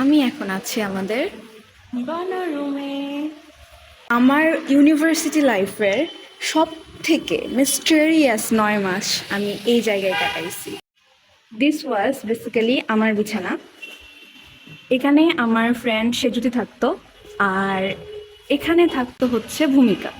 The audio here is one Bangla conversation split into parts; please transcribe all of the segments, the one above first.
আমি এখন আছি আমাদের রুমে। আমার ইউনিভার্সিটি লাইফের সব থেকে মিস্টেরিয়াস নয় মাস আমি এই জায়গায় কাটাইছি। দিস ওয়াজ বেসিক্যালি আমার বিছানা। এখানে আমার ফ্রেন্ড সেজুতি থাকতো, আর এখানে থাকতো হচ্ছে ভূমিকা।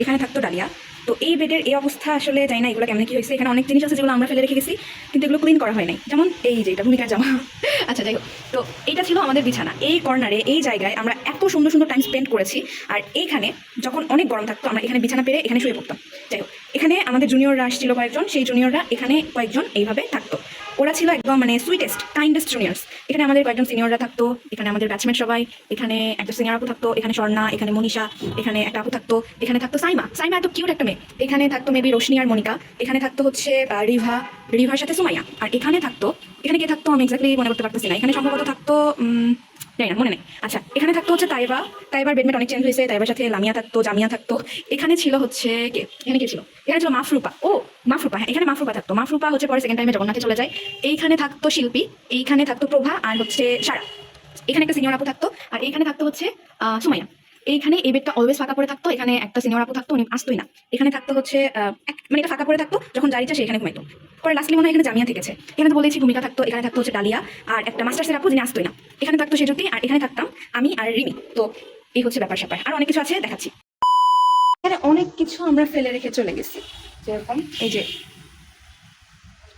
এখানে থাকতো ডালিয়া। তো এই বেডের এই অবস্থা আসলে যাই না এগুলো কেমন কি হয়েছে। এখানে অনেক জিনিস আছে যেগুলো আমরা ফেলে রেখে গেছি, কিন্তু এগুলো ক্লিন করা হয় নাই। যেমন এই যে এটা ভূমিকার জামা। আচ্ছা যাই হোক। তো এটা ছিল আমাদের বিছানা। এই কর্নারে এই জায়গায় আমরা এত সুন্দর সুন্দর টাইম স্পেন্ড করেছি, আর এইখানে যখন অনেক গরম থাকতো, আমরা এখানে বিছানা পেরে এখানে শুয়ে পড়তাম। যাই হোক, এখানে আমাদের জুনিয়ররা আসছিল কয়েকজন, সেই জুনিয়ররা এখানে কয়েকজন এইভাবে থাকতো। ওরা ছিল একদম মানে সুইটেস্ট কাইন্ডেস্ট জুনিয়র্স এখানে আমাদের কয়েকজন সিনিয়ররা থাকতো, এখানে আমাদের ব্যাচমেট সবাই, এখানে একটা সিনিয়র আপু থাকতো, এখানে স্বর্ণা, এখানে মনীষা, এখানে একটা আপু থাকতো, এখানে থাকতো সাইমা। সাইমা এত কিউট একটা মেয়ে। এখানে থাকতো মেবি রোশনি আর মনিকা, এখানে থাকতো হচ্ছে রিভা, রিভার সাথে সুমাইয়া। আর এখানে থাকতো এখানে কে থাকতো, আমি এক্স্যাক্টলি মনে করতে পারতেছি না। এখানে সম্ভবত থাকতো জানি না, মনে নেই। আচ্ছা এখানে থাকতো হচ্ছে তাইবা। তাইবার বেডমেট অনেক চেঞ্জ হয়েছে, তাইবার সাথে লামিয়া থাকতো, জামিয়া থাকতো। এখানে ছিল হচ্ছে কে? এখানে কে ছিল? এখানে ছিল মাফরুপা ও মাফরুপা হ্যাঁ এখানে মাফরুপা থাকতো। মাফরুপা হচ্ছে পরে সেকেন্ড টাইমে জগন্নাথে চলে যায়। এইখানে থাকতো শিল্পী, এইখানে থাকতো প্রভা আর হচ্ছে সারা। এখানে একটা সিনিয়র আপু থাকতো, আর এইখানে থাকতো হচ্ছে সুমাইয়া। এইখানে এই বেডটা অলওয়েজ ফাঁকা পড়ে থাকতো, এখানে একটা সিনিয়র আপু থাকতো, উনি আসতোই না। এখানে থাকতো হচ্ছে মানে এটা ফাঁকা পড়ে থাকতো যখন জারিটা সে এখানে ঘুমাইতো। পরে লাস্টলি মনে হয় এখানে জামিয়া থেকেছে। এখানে তো বলেছি ভূমিকা থাকতো, এখানে থাকতো হচ্ছে ডালিয়া আর একটা মাস্টার্সের আপু যিনি আসতোই না। এখানে থাকতো সেজুতি আর এখানে থাকতাম আমি আর রিমি। তো এই হচ্ছে ব্যাপার স্যাপার। আর অনেক কিছু আছে, দেখাচ্ছি। এখানে অনেক কিছু আমরা ফেলে রেখে চলে গেছি। যেরকম এই যে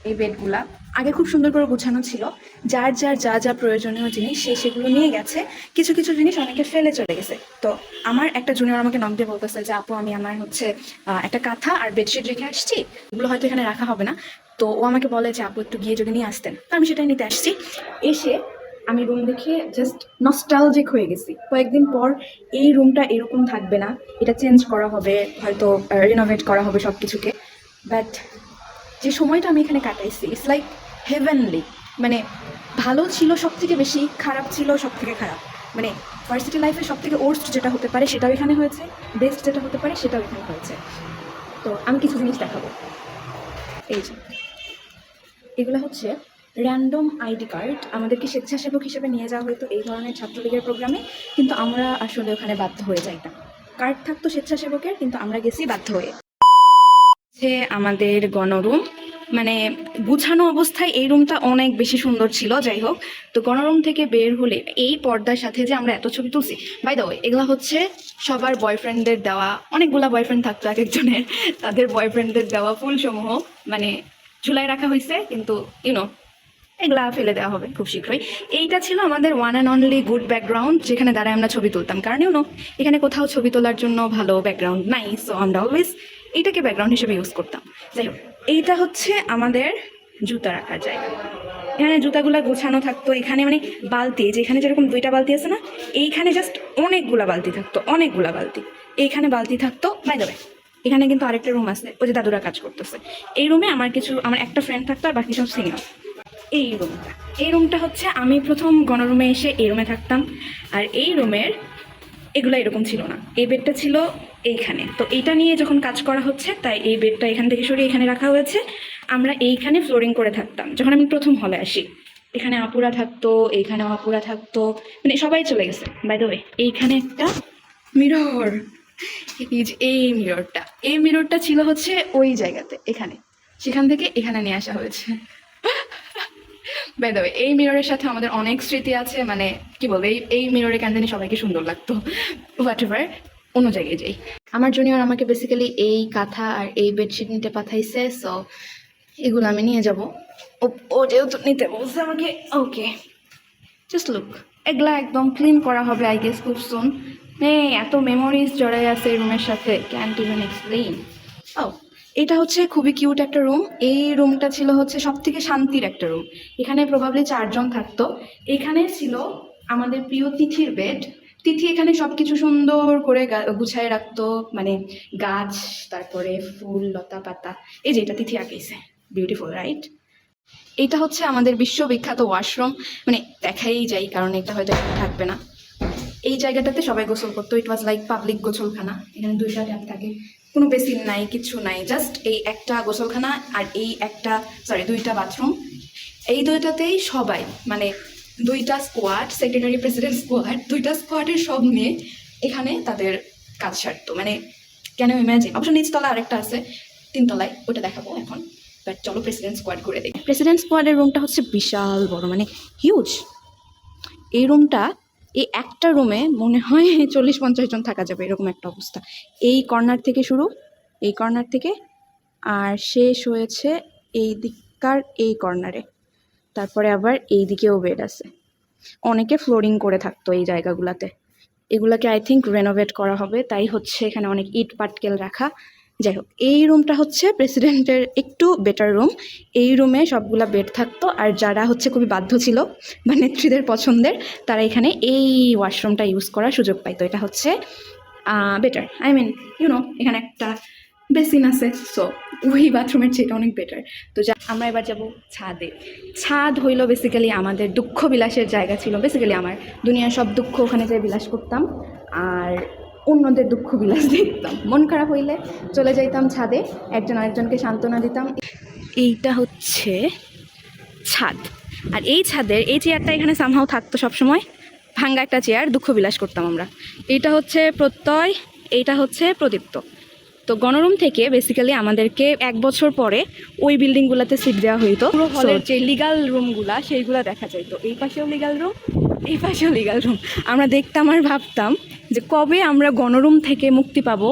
এই বেডগুলা। আগে খুব সুন্দর করে গোছানো ছিল। যার যার যা যা প্রয়োজনীয় জিনিস সে সেগুলো নিয়ে গেছে। কিছু কিছু জিনিস অনেকে ফেলে চলে গেছে। তো আমার একটা জুনিয়র আমাকে নক দিয়ে বলতেছে যে, আপু, আমি আমার হচ্ছে একটা কাঁথা আর বেডশিট রেখে আসছি। ওগুলো হয়তো এখানে রাখা হবে না। তো ও আমাকে বলে যে, আপু, একটু গিয়ে যদি নিয়ে আসতেন। তো আমি সেটাই নিতে আসছি। এসে আমি রুম দেখে জাস্ট নস্টালজিক হয়ে গেছি। কয়েকদিন পর এই রুমটা এরকম থাকবে না। এটা চেঞ্জ করা হবে, হয়তো রিনোভেট করা হবে সব কিছুকে বাট যে সময়টা আমি এখানে কাটাইছি ইটস লাইক হেভেনলি মানে ভালো ছিল সব থেকে বেশি, খারাপ ছিল সব থেকে খারাপ। মানে ভার্সিটি লাইফে সব থেকে ওর্স্ট যেটা হতে পারে সেটাও এখানে হয়েছে বেস্ট যেটা হতে পারে সেটাও এখানে হয়েছে। তো আমি কিছু জিনিস দেখাবো। এই যে, এগুলো হচ্ছে র্যান্ডম আইডি কার্ড আমাদেরকে স্বেচ্ছাসেবক হিসেবে নিয়ে যাওয়া হতো এই ধরনের ছাত্রলীগের প্রোগ্রামে, কিন্তু আমরা আসলে ওখানে বাধ্য হয়ে যাইতাম। কার্ড থাকতো স্বেচ্ছাসেবকের, কিন্তু আমরা গেছি বাধ্য হয়ে। হচ্ছে আমাদের গণরুম মানে গুছানো অবস্থায় এই রুমটা অনেক বেশি সুন্দর ছিল, যাই হোক। তো গণরুম থেকে বের হলে এই পর্দার সাথে যে আমরা এত ছবি তুলছি বাই দ্য এগুলো হচ্ছে সবার বয়ফ্রেন্ডদের দেওয়া, অনেকগুলা বয়ফ্রেন্ড থাকতো এক একজনের তাদের বয়ফ্রেন্ডদের দেওয়া ফুলসমূহ মানে ঝুলাই রাখা হয়েছে, কিন্তু ইউনো এগুলা ফেলে দেওয়া হবে খুব শীঘ্রই। এইটা ছিল আমাদের one and only good background যেখানে দাঁড়ায় আমরা ছবি তুলতাম। কারণ ইউনো এখানে কোথাও ছবি তোলার জন্য ভালো ব্যাকগ্রাউন্ড নাই সো আমরা অলওয়েজ এইটাকে ব্যাকগ্রাউন্ড হিসেবে ইউজ করতাম। যাই হোক, এইটা হচ্ছে আমাদের জুতা রাখার জায়গা। এখানে জুতাগুলা গোছানো থাকতো, এখানে মানে বালতি যেখানে যেরকম দুইটা বালতি আছে না, এইখানে জাস্ট অনেকগুলা বালতি থাকতো, অনেকগুলা বালতি। এইখানে বালতি থাকতো বাই দেবে এখানে কিন্তু আরেকটা রুম আছে, ওই যে দাদুরা কাজ করতেছে। এই রুমে আমার কিছু, আমার একটা ফ্রেন্ড থাকতো আর বাকি সব সিনিয়র এই রুমটা এই রুমটা হচ্ছে আমি প্রথম গণরুমে এসে এই রুমে থাকতাম। আর এই রুমের এগুলো এরকম ছিল না। এই বেডটা ছিল এইখানে। তো এইটা নিয়ে যখন কাজ করা হচ্ছে, তাই এই বেডটা এখান থেকে সরিয়ে এখানে রাখা হয়েছে। আমরা এইখানে ফ্লোরিং করে থাকতাম। যখন আমি প্রথম হলে আসি, এখানে আপুরা থাকতো এইখানে আপুরা থাকতো মানে সবাই চলে গেছে। বাই দ্য এইখানে একটা মিরর এই মিররটা এই মিররটা ছিল হচ্ছে ওই জায়গাতে, এখানে। সেখান থেকে এখানে নিয়ে আসা হয়েছে। বাই এই মিররের সাথে আমাদের অনেক স্মৃতি আছে মানে কি বলব, এই এই মিররে কেন জানি সবাইকে সুন্দর লাগতো। হোয়াট এভার অন্য জায়গায় যাই। আমার জুনিয়র আমাকে বেসিক্যালি এই কাঁথা আর এই বেডশিট নিতে পাঠাইছে সো এগুলো আমি নিয়ে যাব। ও যেহেতু নিতে বলছে আমাকে ওকে জাস্ট লুক এগুলা একদম ক্লিন করা হবে আই গেস খুব সুন এত মেমোরিজ জড়াই আছে রুমের সাথে ক্যান্ট ইভেন এক্সপ্লেইন ও এটা হচ্ছে খুবই কিউট একটা রুম এই রুমটা ছিল হচ্ছে সব থেকে শান্তির একটা রুম এখানে প্রবাবলি চারজন থাকতো। এখানে ছিল আমাদের প্রিয় তিথির বেড তিথি এখানে সবকিছু সুন্দর করে গুছায় রাখতো মানে গাছ, তারপরে ফুল, লতা পাতা। এই যে এটা তিথি আঁকেছে বিউটিফুল রাইট এটা হচ্ছে আমাদের বিশ্ববিখ্যাত ওয়াশরুম মানে দেখাই যাই কারণ এটা হয়তো থাকবে না। এই জায়গাটাতে সবাই গোসল করতো। ইট ওয়াজ লাইক পাবলিক গোসলখানা। এখানে দুইটা ট্যাপ থাকে। কোনো বেসিন নাই, কিছু নাই। জাস্ট এই একটা গোসলখানা আর এই একটা সরি দুইটা বাথরুম এই দুইটাতেই সবাই মানে দুইটা স্কোয়াড সেক্রেটারি প্রেসিডেন্ট স্কোয়াড দুইটা স্কোয়াডের সব মেয়ে এখানে তাদের কাজ সারতো। মানে কেন ইম্যাজিন অবশ্য নিচতলা আরেকটা আছে, তিনতলায়, ওটা দেখাবো এখন। বাট চলো প্রেসিডেন্ট স্কোয়াড করে দিই প্রেসিডেন্ট স্কোয়াডের রুমটা হচ্ছে বিশাল বড় মানে হিউজ এই রুমটা এই একটা রুমে মনে হয় চল্লিশ পঞ্চাশ জন থাকা যাবে, এরকম একটা অবস্থা। এই কর্নার থেকে শুরু, এই কর্নার থেকে, আর শেষ হয়েছে এই দিককার এই কর্নারে তারপরে আবার এই দিকেও বেড আছে। অনেকে ফ্লোরিং করে থাকতো এই জায়গাগুলোতে। এগুলাকে আই থিঙ্ক রেনোভেট করা হবে, তাই হচ্ছে এখানে অনেক ইট পাটকেল রাখা। যাই হোক, এই রুমটা হচ্ছে প্রেসিডেন্টের একটু বেটার রুম এই রুমে সবগুলা বেড থাকতো, আর যারা হচ্ছে খুবই বাধ্য ছিল, বা নেত্রীদের পছন্দের, তারা এখানে এই ওয়াশরুমটা ইউজ করার সুযোগ পাইতো। এটা হচ্ছে বেটার আই মিন ইউনো এখানে একটা বেসিন আছে সো ওই বাথরুমের চেয়ে অনেক বেটার তো যা, আমরা এবার যাব ছাদে। ছাদ হইল বেসিক্যালি আমাদের দুঃখ বিলাসের জায়গা ছিল বেসিক্যালি আমার। দুনিয়ার সব দুঃখ ওখানে যেয়ে বিলাস করতাম, আর অন্যদের দুঃখ বিলাস দেখতাম। মন খারাপ হইলে চলে যাইতাম ছাদে, একজন আরেকজনকে সান্ত্বনা দিতাম। এইটা হচ্ছে ছাদ। আর এই ছাদের, এই চেয়ারটা এখানে সামহাও থাকতো সবসময়। ভাঙ্গা একটা চেয়ার দুঃখ বিলাস করতাম আমরা। এইটা হচ্ছে প্রত্যয়, এইটা হচ্ছে প্রদীপ্ত। তো গণরুম থেকে বেসিক্যালি আমাদেরকে এক বছর পরে ওই বিল্ডিংগুলোতে সিট দেওয়া হইতো। পুরো হলের যে লিগাল রুমগুলা সেইগুলো দেখা যাইতো। এই পাশেও লিগাল রুম এই পাশেও লিগাল রুম আমরা দেখতাম আর ভাবতাম যে কবে আমরা গণরুম থেকে মুক্তি পাবো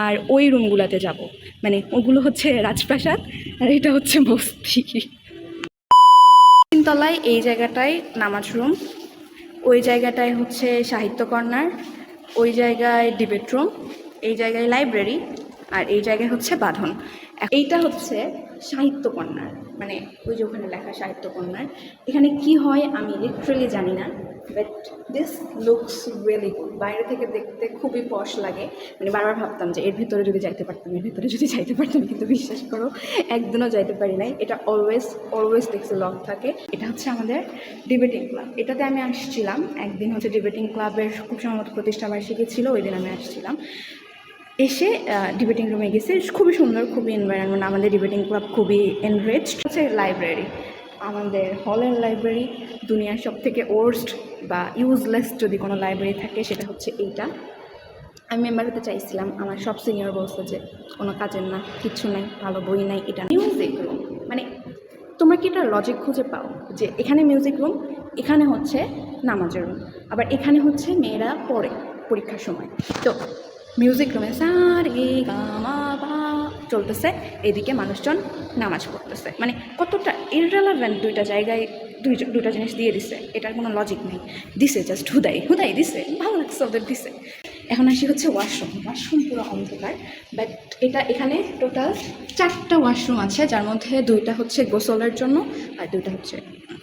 আর ওই রুমগুলোতে যাব। মানে ওগুলো হচ্ছে রাজপ্রাসাদ আর এটা হচ্ছে বস্তি তিনতলায় এই জায়গাটায় নামাজ রুম ওই জায়গাটায় হচ্ছে সাহিত্য কর্নার ওই জায়গায় ডিবেট রুম এই জায়গায় লাইব্রেরি আর এই জায়গায় হচ্ছে বাঁধন। এইটা হচ্ছে সাহিত্যকন্যার মানে ওই যে ওখানে লেখা সাহিত্যকন্যার। এখানে কি হয় আমি লিটারেলি জানি না but this looks really good বাইরে থেকে দেখতে খুবই পশ লাগে। মানে বারবার ভাবতাম যে এর ভিতরে যদি যাইতে পারতাম, এর ভিতরে যদি যাইতে পারতাম, কিন্তু বিশ্বাস করো, একদিনও যাইতে পারি নাই। এটা অলওয়েজ অলওয়েজ দেখছি লক থাকে। এটা হচ্ছে আমাদের ডিবেটিং ক্লাব এটাতে আমি আসছিলাম। একদিন হচ্ছে ডিবেটিং ক্লাবের খুব সম্ভবত প্রতিষ্ঠা বার্ষিকী ছিল, ওই দিন আমি আসছিলাম। এসে ডিবেটিং রুমে গেছে। খুবই সুন্দর, খুবই এনভায়রনমেন্ট আমাদের ডিবেটিং ক্লাব খুবই এনরিচড হচ্ছে লাইব্রেরি আমাদের হলের লাইব্রেরি দুনিয়ার সব থেকে ওর্স্ট বা ইউজলেস যদি কোনো লাইব্রেরি থাকে, সেটা হচ্ছে এইটা। আমি মেম্বার হতে চাইছিলাম। আমার সব সিনিয়র বলছে যে, কোনো কাজের না কিচ্ছু নাই, ভালো বই নাই, এটা মিউজিক রুম মানে তোমরা কি এটা লজিক খুঁজে পাও? যে এখানে মিউজিক রুম এখানে হচ্ছে নামাজের রুম আবার এখানে হচ্ছে মেয়েরা পড়ে পরীক্ষার সময়। তো মিউজিক রুমে সা রে গা মা পা চলতেছে, এদিকে মানুষজন নামাজ পড়তেছে। মানে কতটা ইররেলেভেন্ট দুইটা জায়গায় দুই দুইটা জিনিস দিয়ে দিছে, এটার কোনো লজিক নেই। দিছে জাস্ট হুদাই হুদাই দিছে, ভালো লাগছে ওদের দিছে। এখন আসি হচ্ছে ওয়াশরুম ওয়াশরুম পুরো অন্ধকার বাট এটা এখানে টোটাল চারটা ওয়াশরুম আছে, যার মধ্যে দুইটা হচ্ছে গোসলের জন্য আর দুইটা হচ্ছে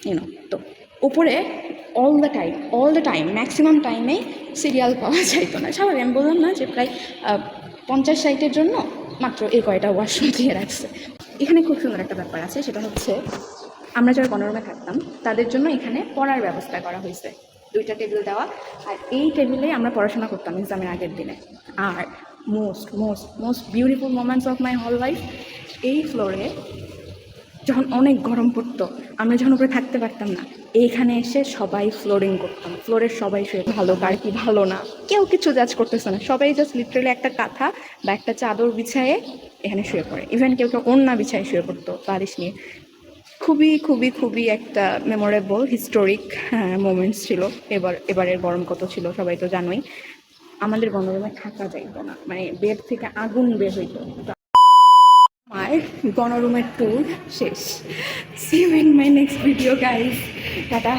ইউনো তো উপরে all the time all the time maximum টাইমেই সিরিয়াল পাওয়া যাইতো না। স্বাভাবিক, আমি বললাম না যে প্রায় পঞ্চাশ সাইটের জন্য মাত্র এই কয়টা ওয়াশরুম দিয়ে রাখছে। এখানে খুব সুন্দর একটা ব্যাপার আছে, সেটা হচ্ছে আমরা যারা গণরুমে থাকতাম, তাদের জন্য এখানে পড়ার ব্যবস্থা করা হয়েছে। দুইটা টেবিল দেওয়া, আর এই টেবিলে আমরা পড়াশোনা করতাম এক্সামের আগের দিনে। আর most most most beautiful moments of my hall life এই ফ্লোরে যখন অনেক গরম পড়তো, আমরা যখন উপরে থাকতে পারতাম না, এইখানে এসে সবাই ফ্লোরিং করতাম। ফ্লোরের সবাই শুয়ে ভালো কার কি ভালো না। কেউ কিছু জাজ করতেছে না। সবাই জাস্ট লিটারেলি একটা কাঁথা বা একটা চাদর বিছায়ে এখানে শুয়ে পড়ে। ইভেন কেউ কেউ অন্যা বিছায় শুয়ে পড়তো বালিশ নিয়ে। খুবই খুবই খুবই একটা মেমোরেবল হিস্টোরিক মোমেন্টস ছিল। এবার, এবারের গরম কত ছিল সবাই তো জানোই। আমাদের গণরুমে থাকা যাইতো না। মানে বেড থেকে আগুন বের হইতো। আমার গণরুমের ট্যুর শেষ। See you in my next video guys tata